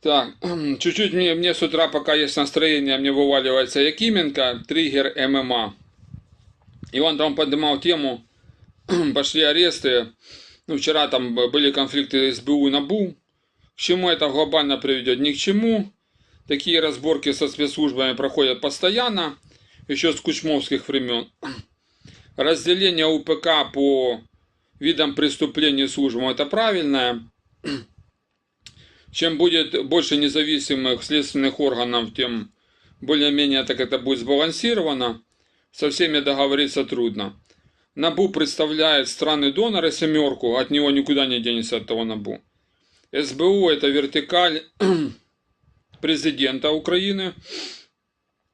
Так, чуть-чуть мне, мне с утра, пока есть настроение, мне вываливается Якименко, триггер ММА. И он там поднимал тему, пошли аресты. Ну, вчера там были конфликты СБУ и НАБУ. К чему это глобально приведет? Ни к чему. Такие разборки со спецслужбами проходят постоянно, еще с кучмовских времен. Разделение УПК по видам преступлений службам это правильное. Чем будет больше независимых следственных органов, тем более-менее так это будет сбалансировано. Со всеми договориться трудно. НАБУ представляет страны-доноры семерку, от него никуда не денется от того НАБУ. СБУ это вертикаль президента Украины.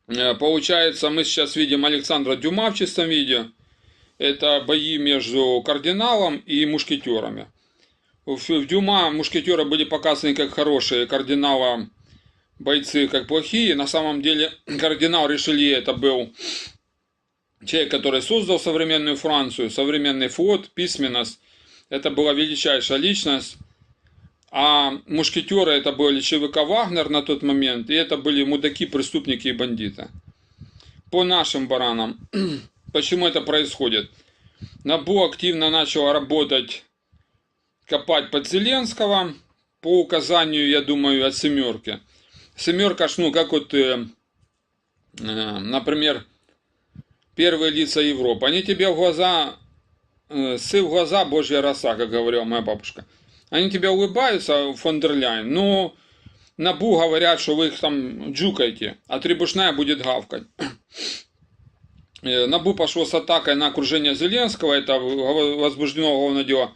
Э, Получается, мы сейчас видим Александра Дюма в чистом виде. Это бои между кардиналом и мушкетерами. В Дюма мушкетеры были показаны как хорошие, кардинала бойцы как плохие. На самом деле кардинал Ришелье это был человек, который создал современную Францию, современный флот, письменность. Это была величайшая личность. А мушкетеры это были ЧВК Вагнер на тот момент, и это были мудаки, преступники и бандиты. По нашим баранам, почему это происходит? НАБУ активно начал работать, копать под Зеленского, по указанию, я думаю, от семерки. Семерка, ну, как вот, э, э, например, первые лица Европы, они тебе в глаза, э, сы в глаза Божья роса, как говорила моя бабушка. Они тебе улыбаются, фон дер Ляйен, но НАБУ говорят, что вы их там джукаете, а требушная будет гавкать. Э, НАБУ пошло с атакой на окружение Зеленского, это возбуждено уголовное дело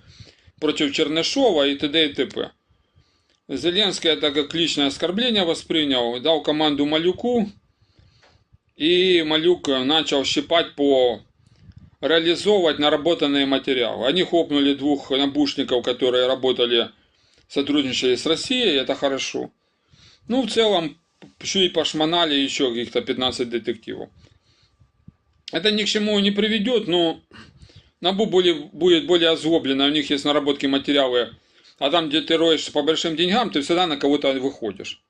против Чернышова и т.д. и т.п. Зеленский это как личное оскорбление воспринял, дал команду Малюку, и Малюк начал щипать по реализовывать наработанные материалы. Они хлопнули двух набушников, которые работали, сотрудничали с Россией, это хорошо. Ну, в целом, еще и пошмонали еще каких-то 15 детективов. Это ни к чему не приведет, но НАБУ более, будет более озлоблено, у них есть наработки материалы. А там, где ты роешься по большим деньгам, ты всегда на кого-то выходишь.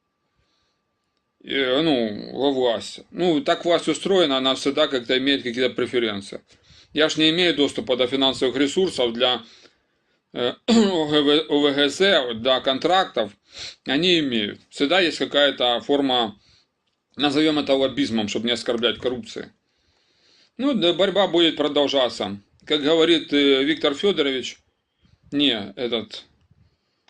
И, ну, во власть. Ну, так власть устроена, она всегда как-то имеет какие-то преференции. Я ж не имею доступа до финансовых ресурсов для э, ОВГЗ, для контрактов. Они имеют. Всегда есть какая-то форма, назовем это лоббизмом, чтобы не оскорблять коррупции. Ну, да, борьба будет продолжаться. Как говорит э, Виктор Федорович, не, этот,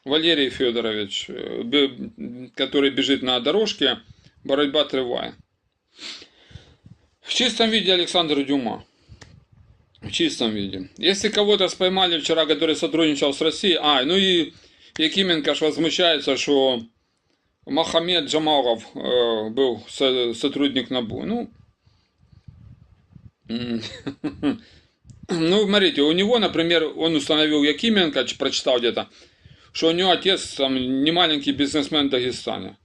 Валерий Федорович, э, который бежит на дорожке, борьба триває. В чистом виде Александр Дюма. В чистом виде. Если кого-то споймали вчера, который сотрудничал с Россией, а, ну и Якименко ж возмущается, что Мохаммед Джамалов э, был со- сотрудник НАБУ. Ну, ну, смотрите, у него, например, он установил Якименко, прочитал где-то, что у него отец там не маленький бизнесмен в Дагестане.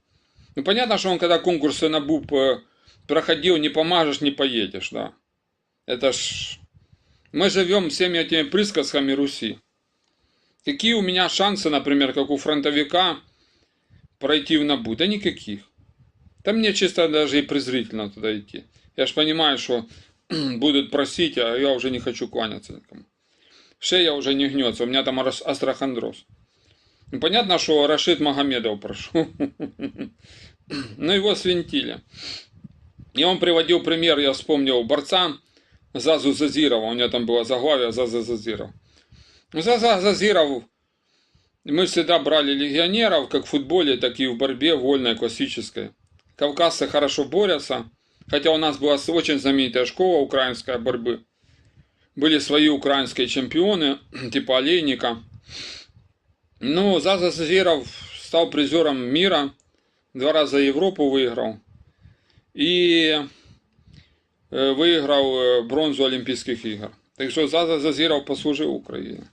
Ну, понятно, что он когда конкурсы на БУП э, проходил, не помажешь, не поедешь, да. Это ж... Мы живем всеми этими присказками Руси. Какие у меня шансы, например, как у фронтовика, пройти в НАБУ? Да никаких. Да мне чисто даже и презрительно туда идти. Я ж понимаю, что будут просить, а я уже не хочу кланяться никому. Шея уже не гнется, у меня там ас- астрохондроз. Ну, Понятно, что Рашид Магомедов прошел. Но его свинтили. И он приводил пример, я вспомнил, борца Зазу Зазирова. У него там было заглавие Заза Зазиров. Ну, Заза Зазиров, мы всегда брали легионеров, как в футболе, так и в борьбе вольной, классической. Кавказцы хорошо борются. Хотя у нас была очень знаменитая школа украинской борьбы. Были свои украинские чемпионы, типа Олейника. Ну, Заза Зазиров стал призером мира, два раза Европу выиграл и э, выиграл э, бронзу Олимпийских игр. Так что Заза Зазиров послужил Украине.